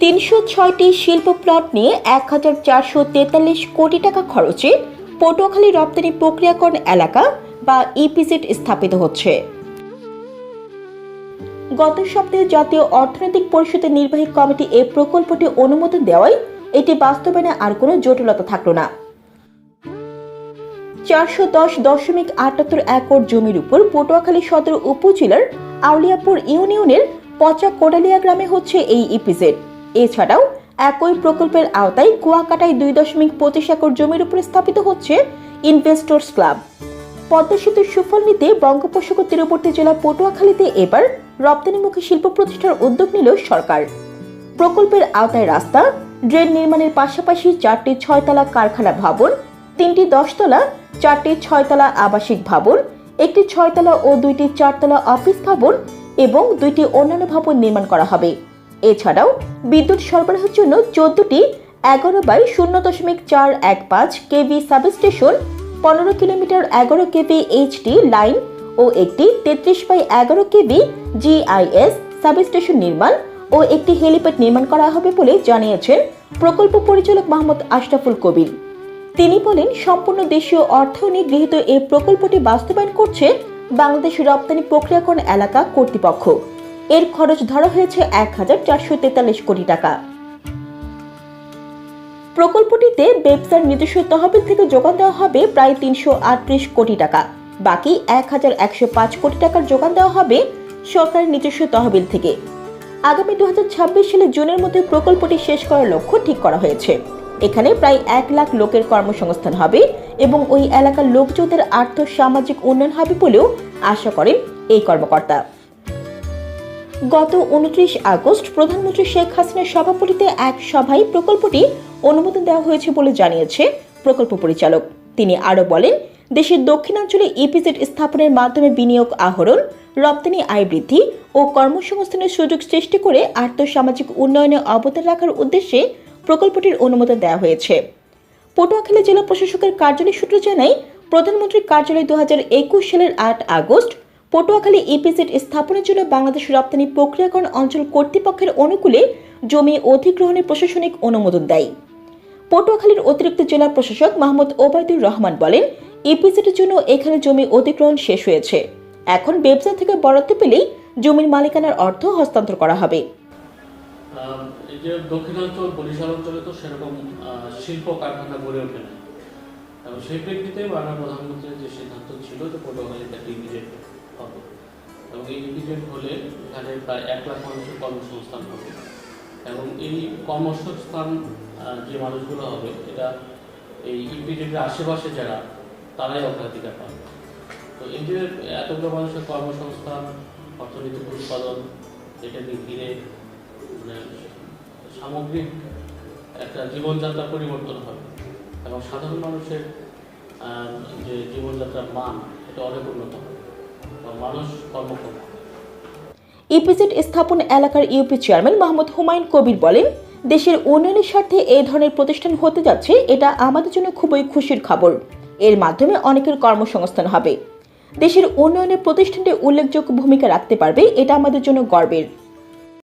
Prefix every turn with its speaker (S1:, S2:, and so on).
S1: তিনশো ছয়টি শিল্প প্লট নিয়ে এক হাজার চারশো তেতাল্লিশ কোটি টাকা খরচে পটুয়াখালী রপ্তানি প্রক্রিয়াকরণ এলাকা বা ইপিজেড স্থাপিত হচ্ছে। গত সপ্তাহে জাতীয় অর্থনৈতিক পরিষদের নির্বাহী কমিটি এই প্রকল্পটি অনুমোদন দেওয়ায় এটি বাস্তবায়নে আর কোনো জটিলতা থাকল না। চারশো দশ দশমিক আটাত্তর একর জমির উপর পটুয়াখালী সদর উপজেলার আউলিয়াপুর ইউনিয়নের পচা কোডালিয়া গ্রামে হচ্ছে এই ইপিজেড। এছাড়াও একই প্রকল্পের আওতায় কুয়াকাটায় দুই দশমিক পঁচিশ একর জমির উপর স্থাপিত হচ্ছে ইনভেস্টর্স ক্লাব। পদ্মা সেতুর সুফল নিতে বঙ্গোপসাগর তীরবর্তী জেলা পটুয়াখালীতে এবার রপ্তানিমুখী শিল্প প্রতিষ্ঠার উদ্যোগ নিল সরকার। প্রকল্পের আওতায় রাস্তা, ড্রেন নির্মাণের পাশাপাশি চারটি ছয়তলা কারখানা ভবন, তিনটি দশতলা, চারটি ছয়তলা আবাসিক ভবন, একটি ছয়তলা ও দুইটি চারতলা অফিস ভবন এবং দুইটি অন্যান্য ভবন নির্মাণ করা হবে। এছাড়াও বিদ্যুৎ সরবরাহের জন্য চোদ্দটি এগারো বাই শূন্য দশমিক চার এক পাঁচ কেভি সাবস্টেশন, পনেরো কিলোমিটার এগারো কেভি এইচডি লাইন ও একটি তেত্রিশ বাই এগারো কেভি জিআইএস সাবস্টেশন নির্মাণ ও একটি হেলিপ্যাড নির্মাণ করা হবে বলে জানিয়েছেন প্রকল্প পরিচালক মোহাম্মদ আশরাফুল কবির। তিনি বলেন, সম্পূর্ণ দেশীয় অর্থায়নে গৃহীত এই প্রকল্পটি বাস্তবায়ন করছে বাংলাদেশ রপ্তানি প্রক্রিয়াকরণ এলাকা কর্তৃপক্ষ। এর খরচ ধরা হয়েছে এক হাজার চারশো তেতাল্লিশ কোটি টাকা। প্রকল্পটিতে ব্যবসার নিজস্ব তহবিল থেকে যোগান দেওয়া হবে প্রায় তিনশো আটত্রিশ কোটি টাকা। বাকি এক হাজার একশো পাঁচ কোটি টাকার যোগান দেওয়া হবে সরকারের নিজস্ব তহবিল থেকে। আগামী দু সালের জুনের মধ্যে প্রকল্পটি শেষ করার লক্ষ্য ঠিক করা হয়েছে। এখানে প্রায় এক লাখ লোকের কর্মসংস্থান হবে এবং ওই এলাকার লোকজনদের আর্থ সামাজিক উন্নয়ন হবে বলেও আশা করেন এই কর্মকর্তা। গত উনত্রিশ আগস্ট প্রধানমন্ত্রী শেখ হাসিনার সভাপতিতে এক সভায় প্রকল্পটি অনুমোদন দেওয়া হয়েছে বলে জানিয়েছে প্রকল্প পরিচালক। তিনি আরও বলেন, দেশের দক্ষিণাঞ্চলে ইপিজেড স্থাপনের মাধ্যমে বিনিয়োগ আহরণ, রপ্তানি আয় বৃদ্ধি ও কর্মসংস্থানের সুযোগ সৃষ্টি করে আর্থসামাজিক উন্নয়নে অবদান রাখার উদ্দেশ্যে প্রকল্পটির অনুমোদন দেওয়া হয়েছে। পটুয়াখালী জেলা প্রশাসকের কার্যালয় সূত্র জানায়, প্রধানমন্ত্রীর কার্যালয় দু হাজার একুশ সালের আট আগস্ট পটুয়াখালী ইপিজেড স্থাপনের জন্য বাংলাদেশ রপ্তানি প্রক্রিয়াকরণ অঞ্চল কর্তৃপক্ষের অনুকূলে জমি অধিগ্রহণের প্রশাসনিক অনুমোদন দেয়। পটুয়াখালীর অতিরিক্ত জেলা প্রশাসক মাহমুদ ওবায়দুর রহমান বলেন ইপিজেডের জন্য এখানে জমি অধিগ্রহণ শেষ হয়েছে। এখন ব্যবসা থেকে বরাদ্দ পেলেই জমির মালিকানার অর্থ হস্তান্তর করা হবে।
S2: এই যে দক্ষিণাঞ্চল বরিশাল অঞ্চলে তো সেরকম শিল্প কারখানা গড়ে ওঠে না। এবং সেই প্রেক্ষিতে মাননীয় প্রধানমন্ত্রীর যে সিদ্ধান্ত ছিল যে পটুয়াখালীতে একটা ইপিজেড হবে। এবং এই ইপিজেড হলে এখানে প্রায় এক লাখ মানুষের কর্মসংস্থান হবে। এবং এই কর্মসংস্থান যে মানুষগুলো হবে, এটা এই ইপিজেডের আশেপাশে যারা, তারাই অগ্রাধিকার পাবে। তো এই যে এতগুলো মানুষের কর্মসংস্থান, অর্থনৈতিক উৎপাদন এটাকে ঘিরে মানে সামগ্রিক একটা জীবনযাত্রার পরিবর্তন হবে। এবং সাধারণ মানুষের যে জীবনযাত্রার মান, এটা অনেক উন্নত হবে।
S1: ইপিজেড স্থাপন এলাকার ইউপি চেয়ারম্যান মোহাম্মদ হুমায়ুন কবির বলেন, দেশের উন্নয়নের স্বার্থে এই ধরনের প্রতিষ্ঠান হতে যাচ্ছে, এটা আমাদের জন্য খুবই খুশির খবর। এর মাধ্যমে অনেকের কর্মসংস্থান হবে। দেশের উন্নয়নে প্রতিষ্ঠানটি উল্লেখযোগ্য ভূমিকা রাখতে পারবে, এটা আমাদের জন্য গর্বের।